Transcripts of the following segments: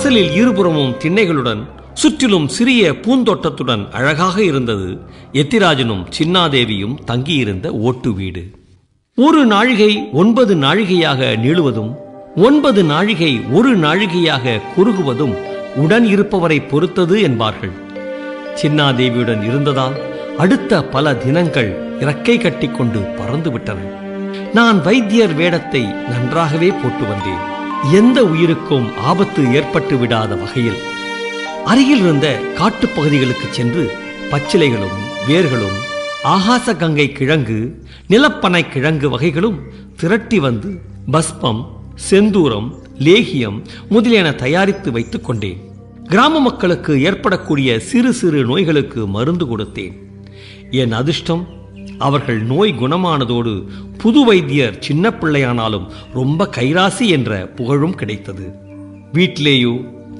வாசலில் இருபுறமும் திண்ணைகளுடன் சுற்றிலும் சிறிய பூந்தோட்டத்துடன் அழகாக இருந்தது. எத்திராஜனும் சின்னாதேவியும் தங்கியிருந்த ஓட்டு வீடு. ஒரு நாழிகை ஒன்பது நாழிகையாக நீளுவதும் ஒன்பது நாழிகை ஒரு நாழிகையாக குறுகுவதும் உடன் இருப்பவரை பொறுத்தது என்பார்கள். சின்னாதேவியுடன் இருந்ததால் அடுத்த பல தினங்கள் இறக்கை கட்டிக்கொண்டு பறந்துவிட்டன. நான் வைத்தியர் வேடத்தை நன்றாகவே போட்டு வந்தேன். எந்த உயிருக்கும் ஆபத்து ஏற்பட்டு விடாத வகையில் அருகில் இருந்த காட்டுப்பகுதிகளுக்கு சென்று பச்சிலைகளும் வேர்களும் ஆகாச கங்கை கிழங்கு நிலப்பனை கிழங்கு வகைகளும் திரட்டி வந்து பஸ்பம் செந்தூரம் லேகியம் முதலியன தயாரித்து வைத்துக் கொண்டேன். கிராம மக்களுக்கு ஏற்படக்கூடிய சிறு சிறு நோய்களுக்கு மருந்து கொடுத்தேன். என் அதிர்ஷ்டம் அவர்கள் நோய் குணமானதோடு புது வைத்தியர் சின்ன பிள்ளையானாலும் ரொம்ப கைராசி என்ற புகழும் கிடைத்தது. வீட்டிலேயோ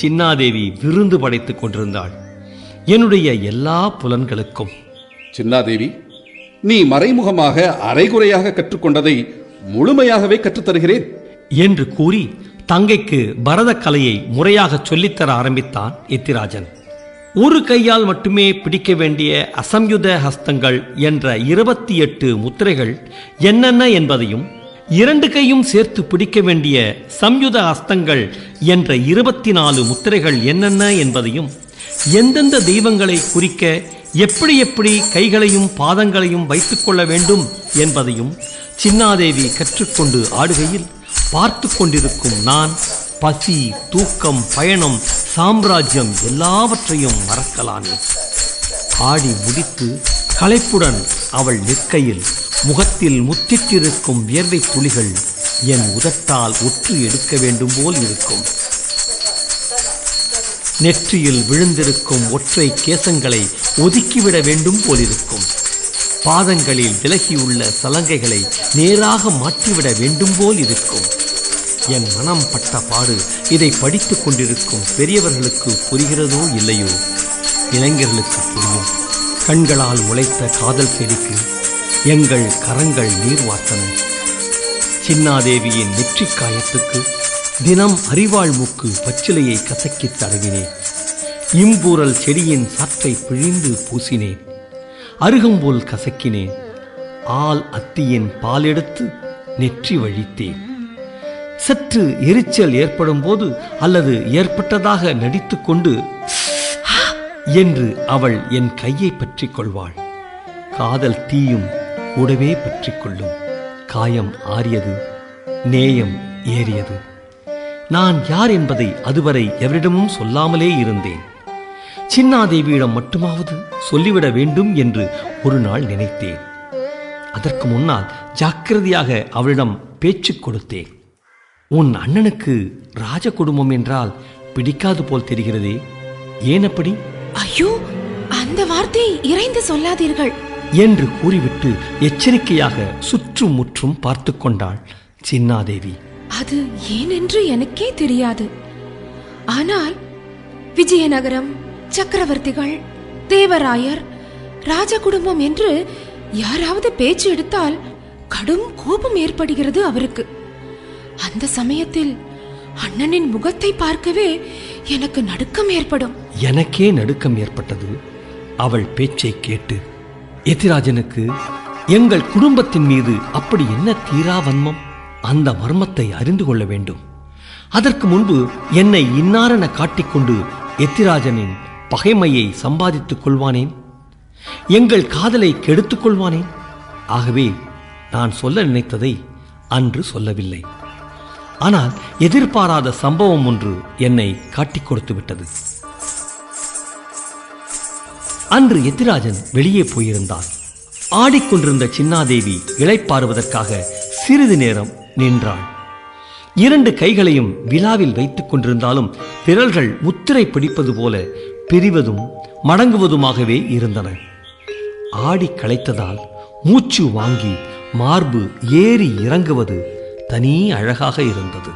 சின்னாதேவி விருந்து படைத்துக் கொண்டிருந்தாள். என்னுடைய எல்லா புலன்களுக்கும். சின்னாதேவி நீ மறைமுகமாக அரைகுறையாக கற்றுக்கொண்டதை முழுமையாகவே கற்றுத்தருகிறேன். என்று கூறி தங்கைக்கு பரத கலையை முறையாக சொல்லித்தர ஆரம்பித்தான் எத்திராஜன். ஒரு கையால் மட்டுமே பிடிக்க வேண்டிய அசம்யுத ஹஸ்தங்கள் என்ற இருபத்தி எட்டு முத்திரைகள் என்னென்ன என்பதையும் இரண்டு கையும் சேர்த்து பிடிக்க வேண்டிய சம்யுத ஹஸ்தங்கள் என்ற இருபத்தி நாலு முத்திரைகள் என்னென்ன என்பதையும் எந்தெந்த தெய்வங்களை குறிக்க எப்படி எப்படி கைகளையும் பாதங்களையும் வைத்துக்கொள்ள வேண்டும் என்பதையும் சின்னாதேவி கற்றுக்கொண்டு ஆடுகையில் பார்த்து கொண்டிருக்கும் நான் பசி தூக்கம் பயணம் சாம்ராஜ்யம் எல்லாவற்றையும் மறக்கலானேன் ஆடி முடித்து களைப்புடன் அவள் நிற்கையில் முகத்தில் முத்திட்டிருக்கும் வியர்வை துளிகள் என் உதட்டால் உற்று எடுக்க வேண்டும் போல் இருக்கும். நெற்றியில் விழுந்திருக்கும் ஒற்றை கேசங்களை ஒதுக்கிவிட வேண்டும் போலிருக்கும் பாதங்களில் விலகியுள்ள சலங்கைகளை நேராக மாற்றிவிட வேண்டும் போல் இருக்கும். என் மனம் பட்ட பாடு இதை படித்துக் கொண்டிருக்கும் பெரியவர்களுக்கு புரிகிறதோ இல்லையோ? இளைஞர்களுக்கு புரியும். கண்களால் உழைத்த காதல் செடிக்கு எங்கள் கரங்கள் நீர் வார்த்தன. சின்னாதேவியின் நெற்றிக் காயத்துக்கு தினம் அரிவாள் மூக்கு பச்சிலையை கசக்கித் தடவினேன். இம்பூரல் செடியின் சாற்றை பிழிந்து பூசினேன். அருகம்போல் கசக்கினேன். ஆல் அத்தியின் பாலெடுத்து நெற்றி வழித்தேன். சற்று எரிச்சல் ஏற்படும் போது அல்லது ஏற்பட்டதாக நடித்துக்கொண்டு என்று அவள் என் கையை பற்றி கொள்வாள் காதல் தீயும் கூடவே பற்றி கொள்ளும் காயம் ஆறியது நேயம் ஏறியது. நான் யார் என்பதை அதுவரை எவரிடமும் சொல்லாமலே இருந்தேன். சின்னாதேவியிடம் மட்டுமாவது சொல்லிவிட வேண்டும் என்று ஒரு நாள் நினைத்தேன். அதற்கு முன்னால் ஜாக்கிரதையாக அவளிடம் பேச்சு கொடுத்தேன். உன் அண்ணனுக்கு ராஜ குடும்பம் என்றால் பிடிக்காது போல் தெரிகிறதே. ஏன் அப்படி? ஐயோ அந்த வார்த்தையை இறைந்து சொல்லாதீர்கள். என்று கூறிவிட்டு எச்சரிக்கையாக சுற்றும் முற்றும் பார்த்து கொண்டாள் சின்னாதேவி. அது ஏனென்று எனக்கே தெரியாது. ஆனால் விஜயநகரம் சக்கரவர்த்திகள் தேவராயர் ராஜ குடும்பம் என்று யாராவது பேச்சு எடுத்தால் கடும் கோபம் ஏற்படுகிறது அவருக்கு. அந்த சமயத்தில் அண்ணனின் முகத்தை பார்க்கவே எனக்கு நடுக்கம் ஏற்படும். எனக்கே நடுக்கம் ஏற்பட்டது. அவள் பேச்சை கேட்டு எதிராஜனுக்கு எங்கள் குடும்பத்தின் மீது அப்படி என்ன தீரா வன்மம்? அந்த மர்மத்தை அறிந்து கொள்ள வேண்டும். அதற்கு முன்பு என்னை இன்னாரென காட்டிக்கொண்டு எத்திராஜனின் பகைமையை சம்பாதித்துக் கொள்வானேன்? எங்கள் காதலை கெடுத்துக் கொள்வானேன்? ஆகவே நான் சொல்ல நினைத்ததை அன்று சொல்லவில்லை. ஆனால் எதிர்பாராத சம்பவம் ஒன்று என்னை காட்டிக் கொடுத்து விட்டது. அன்று எத்திராஜன் வெளியே போயிருந்தார். ஆடிக்கொண்டிருந்த சின்னாதேவி இளைப்பாறுவதற்காக சிறிது நேரம் நின்றாள். இரண்டு கைகளையும் விழாவில் வைத்துக் கொண்டிருந்தாலும் விரல்கள் முத்திரை பிடிப்பது போல பிரிவதும் மடங்குவதுமாகவே இருந்தன. ஆடி களைத்ததால் மூச்சு வாங்கி மார்பு ஏறி இறங்குவது தனி அழகாக இருந்தது.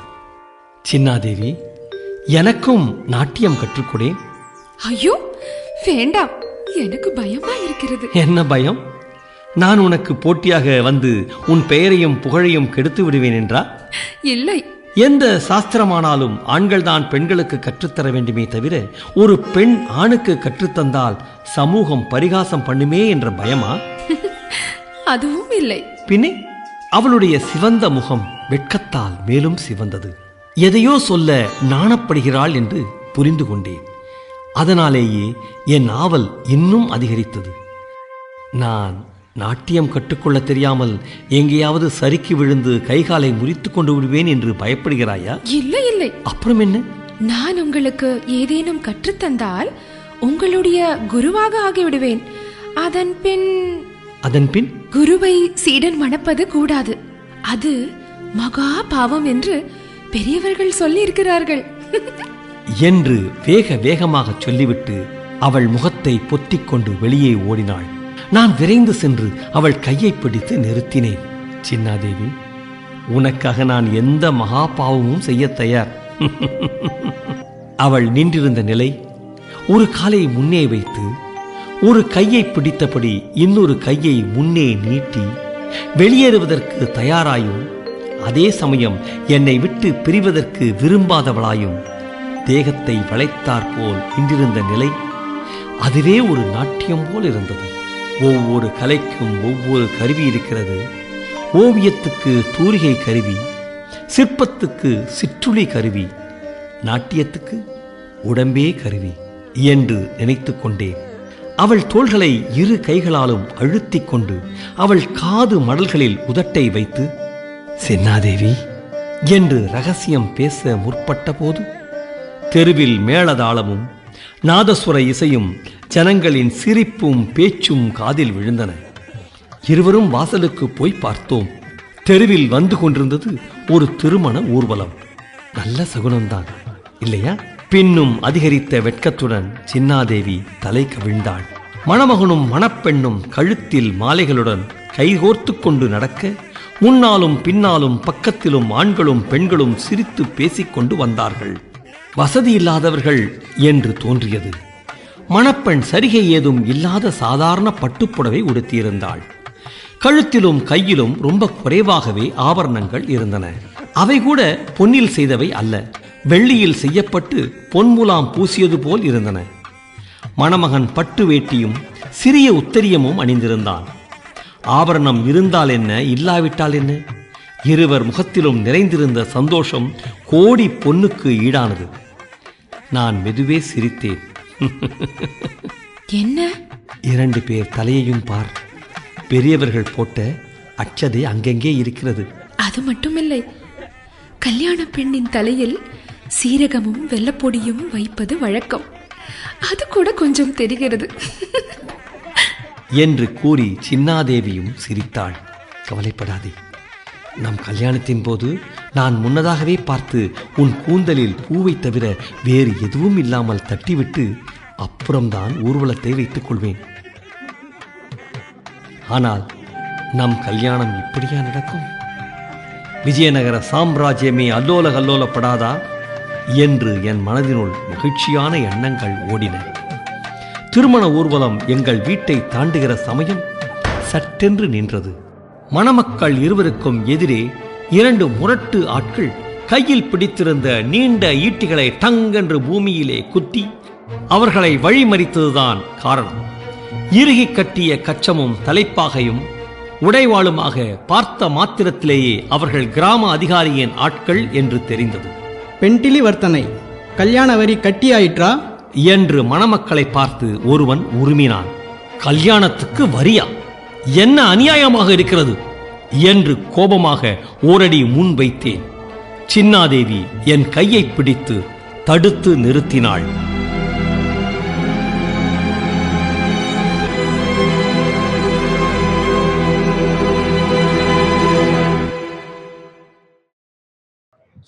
சின்னாதேவி எனக்கும் நாட்டியம் கற்றுக்கொடேன் ஐயோ வேண்டாம் எனக்கு பயமா இருக்கிறது. என்ன பயம்? நான் உனக்கு போட்டியாக வந்து உன் பெயரையும் புகழையும் கெடுத்து விடுவேன் என்றா? இல்லை. எந்த சாஸ்திரமானாலும் ஆண்கள்தான் பெண்களுக்கு கற்றுத்தர வேண்டுமே தவிர ஒரு பெண் ஆணுக்கு கற்றுத்தந்தால் சமூகம் பரிகாசம் பண்ணுமே என்ற பயமா? அதுவும் இல்லை. பின்னே? அவளுடைய சிவந்த முகம் வெட்கத்தால் மேலும் சிவந்தது. எதையோ சொல்ல நாணப்படுகிறாள் என்று புரிந்து கொண்டேன். அதனாலேயே என் ஆவல் இன்னும் அதிகரித்தது. நான் நாட்டியம் கற்றுக்கொள்ள தெரியாமல் எங்கேயாவது சறுக்கி விழுந்து கைகாலை முறித்துக் கொண்டு விடுவேன் என்று பயப்படுகிறாயா? இல்லை இல்லை. அப்புறம் என்ன? நான் உங்களுக்கு ஏதேனும் கற்றுத்தந்தால் உங்களுடைய குருவாக ஆகிவிடுவேன். அதன் பின் அதன் பின் குருவை சீடன் மணப்பது கூடாது. அது மகா பாவம் என்று பெரியவர்கள் சொல்லியிருக்கிறார்கள். என்று வேக வேகமாக சொல்லிவிட்டு அவள் முகத்தை பொத்திக் கொண்டு வெளியே ஓடினாள். நான் விரைந்து சென்று அவள் கையை பிடித்து நிறுத்தினேன். சின்னாதேவி உனக்காக நான் எந்த மகா பாவமும் செய்ய தயார். அவள் நின்றிருந்த நிலை ஒரு காலை முன்னே வைத்து ஒரு கையை பிடித்தபடி இன்னொரு கையை முன்னே நீட்டி வெளியேறுவதற்கு தயாராயும் அதே சமயம் என்னை விட்டு பிரிவதற்கு விரும்பாதவளாயும் தேகத்தை வளைத்தாற்போல் நின்றிருந்த நிலை அதுவே ஒரு நாட்டியம் போல் இருந்தது. ஒவ்வொரு கலைக்கும் ஒவ்வொரு கருவி இருக்கிறது. ஓவியத்துக்கு தூரிகை கருவி சிற்பத்துக்கு சிற்றுளி கருவி நாட்டியத்துக்கு உடம்பே கருவி என்று நினைத்து கொண்டேன். அவள் தோள்களை இரு கைகளாலும் அழுத்திக் கொண்டு அவள் காது மடல்களில் உதட்டை வைத்து சென்னாதேவி என்று ரகசியம் பேச முற்பட்ட போது தெருவில் மேளதாளமும் நாதசுர இசையும் ஜனங்களின் சிரிப்பும் பேச்சும் காதில் விழுந்தன. இருவரும் வாசலுக்கு போய் பார்த்தோம். தெருவில் வந்து கொண்டிருந்தது ஒரு திருமண ஊர்வலம். நல்ல சகுனம்தான் இல்லையா? பின்னும் அதிகரித்த வெட்கத்துடன் சின்னாதேவி தலை கவிழ்ந்தாள். மணமகனும் மணப்பெண்ணும் கழுத்தில் மாலைகளுடன் கைகோர்த்து கொண்டு நடக்க முன்னாலும் பின்னாலும் பக்கத்திலும் ஆண்களும் பெண்களும் சிரித்து பேசிக்கொண்டு வந்தார்கள். வசதி இல்லாதவர்கள் என்று தோன்றியது. மணப்பெண் சரிகை ஏதும் இல்லாத சாதாரண பட்டுப்புடவை உடுத்தியிருந்தாள். கழுத்திலும் கையிலும் ரொம்ப குறைவாகவே ஆபரணங்கள் இருந்தன. அவை கூட பொன்னில் செய்தவை அல்ல. வெள்ளியில் செய்யப்பட்டு பொன்முலாம் பூசியது போல் இருந்தன. மணமகன் பட்டு வேட்டியும் சிறிய உத்தரியமும் அணிந்திருந்தான். ஆபரணம் இருந்தால் என்ன இல்லாவிட்டால் என்ன? இருவர் முகத்திலும் நிறைந்திருந்த சந்தோஷம் கோடி பொன்னுக்கு ஈடானது. நான் மெதுவே சிரித்தேன். என்ன? இரண்டு பேர் தலையையும் பார். பெரியவர்கள் போட்ட அச்சதை அங்கெங்கே இருக்கிறது. அது மட்டுமில்லை. கல்யாண பெண்ணின் தலையில் சீரகமும் வெள்ளப்பொடியும் வைப்பது வழக்கம். அது கூட கொஞ்சம் தெரிகிறது. என்று கூறி சின்னாதேவியும் சிரித்தாள். கவலைப்படாதே. நம் கல்யாணத்தின் போது நான் முன்னதாகவே பார்த்து உன் கூந்தலில் பூவை தவிர வேறு எதுவும் இல்லாமல் தட்டிவிட்டு அப்புறம்தான் ஊர்வலத்தை வைத்துக் கொள்வேன். ஆனால் நம் கல்யாணம் இப்படியா நடக்கும்? விஜயநகர சாம்ராஜ்யமே அல்லோல கல்லோலப்படாதா என்று என் மனதினுள் மகிழ்ச்சியான எண்ணங்கள் ஓடின. திருமண ஊர்வலம் எங்கள் வீட்டை தாண்டுகிற சமயம் சட்டென்று நின்றது. மணமக்கள் இருவருக்கும் எதிரே இரண்டு முரட்டு ஆட்கள் கையில் பிடித்திருந்த நீண்ட ஈட்டிகளை டங்கென்று பூமியிலே குத்தி அவர்களை வழிமறித்ததுதான் காரணம். இறுகி கட்டிய கச்சமும் தலைப்பாகையும் உடைவாளுமாக பார்த்த மாத்திரத்திலேயே அவர்கள் கிராம அதிகாரியின் ஆட்கள் என்று தெரிந்தது. பெண்டிலி வர்த்தனை கல்யாண வரி கட்டியாயிற்றா? என்று மணமக்களை பார்த்து ஒருவன் உருமினான். கல்யாணத்துக்கு வரியா? என்ன அநியாயமாக இருக்கிறது? என்று கோபமாக ஓரடி முன் வைத்தேன். சின்னாதேவி என் கையை பிடித்து தடுத்து நிறுத்தினாள்.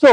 So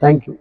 Thank you.